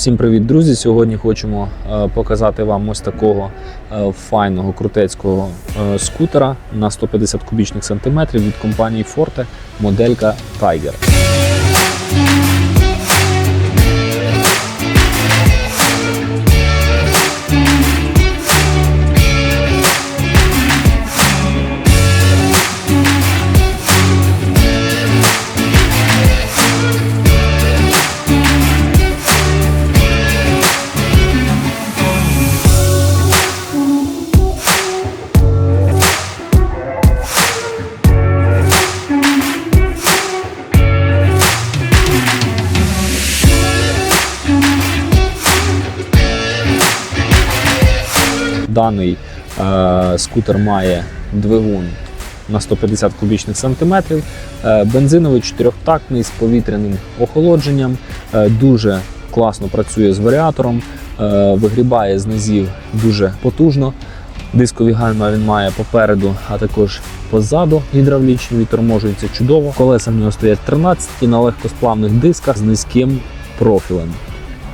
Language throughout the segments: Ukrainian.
Всім привіт, друзі! Сьогодні хочемо е, показати вам ось такого е, файного крутецького е, скутера на 150 кубічних сантиметрів від компанії Forte, моделька Tiger. Даний е, скутер має двигун на 150 кубічних сантиметрів, е, бензиновий чотирьохтактний з повітряним охолодженням, е, дуже класно працює з варіатором, е, вигрібає з низів дуже потужно. Дискові гальма він має попереду, а також позаду гідравлічні, відторможується чудово. Колеса в нього стоять 13 на легкосплавних дисках з низьким профілем.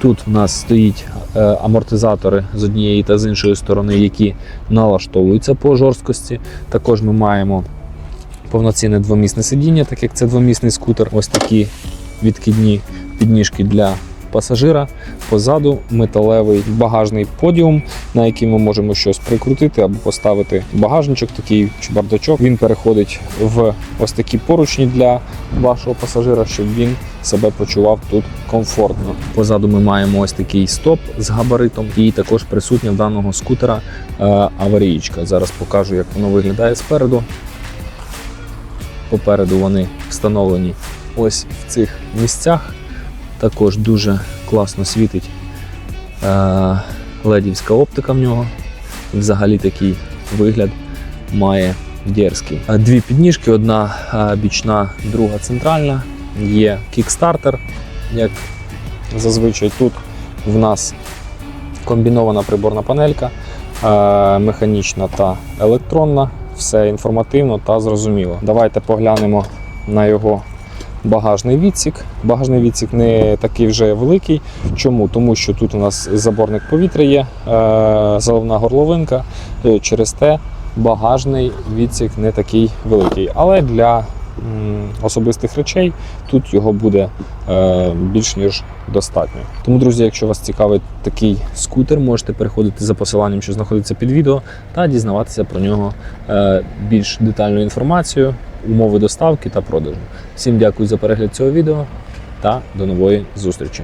Тут в нас стоїть е, амортизатори з однієї та з іншої сторони, які налаштовуються по жорсткості. Також ми маємо повноцінне двомісне сидіння, так як це двомісний скутер. Ось такі відкидні підніжки для пасажира. Позаду металевий багажний подіум, на який ми можемо щось прикрутити або поставити багажничок, такий чи бардачок. Він переходить в ось такі поручні для вашого пасажира, щоб він себе почував тут комфортно. Позаду ми маємо ось такий стоп з габаритом, і також присутня в даного скутера е, аварійка. Зараз покажу, як воно виглядає спереду. Попереду вони встановлені ось в цих місцях. Також дуже класно світить е, ледівська оптика в нього. Взагалі такий вигляд має дерзкий. Е, Дві підніжки, одна е, бічна, друга центральна. Є кікстартер, як зазвичай тут в нас комбінована приборна панелька, механічна та електронна. Все інформативно та зрозуміло. Давайте поглянемо на його багажний відсік. Багажний відсік не такий вже великий. Чому? Тому що тут у нас заборник повітря є, е, заливна горловинка. Е, Через те багажний відсік не такий великий. Але для особистих речей тут його буде е, більш ніж достатньо. Тому, друзі, якщо вас цікавить такий скутер, можете переходити за посиланням, що знаходиться під відео, та дізнаватися про нього е, більш детальну інформацію, умови доставки та продажу. Всім дякую за перегляд цього відео та до нової зустрічі.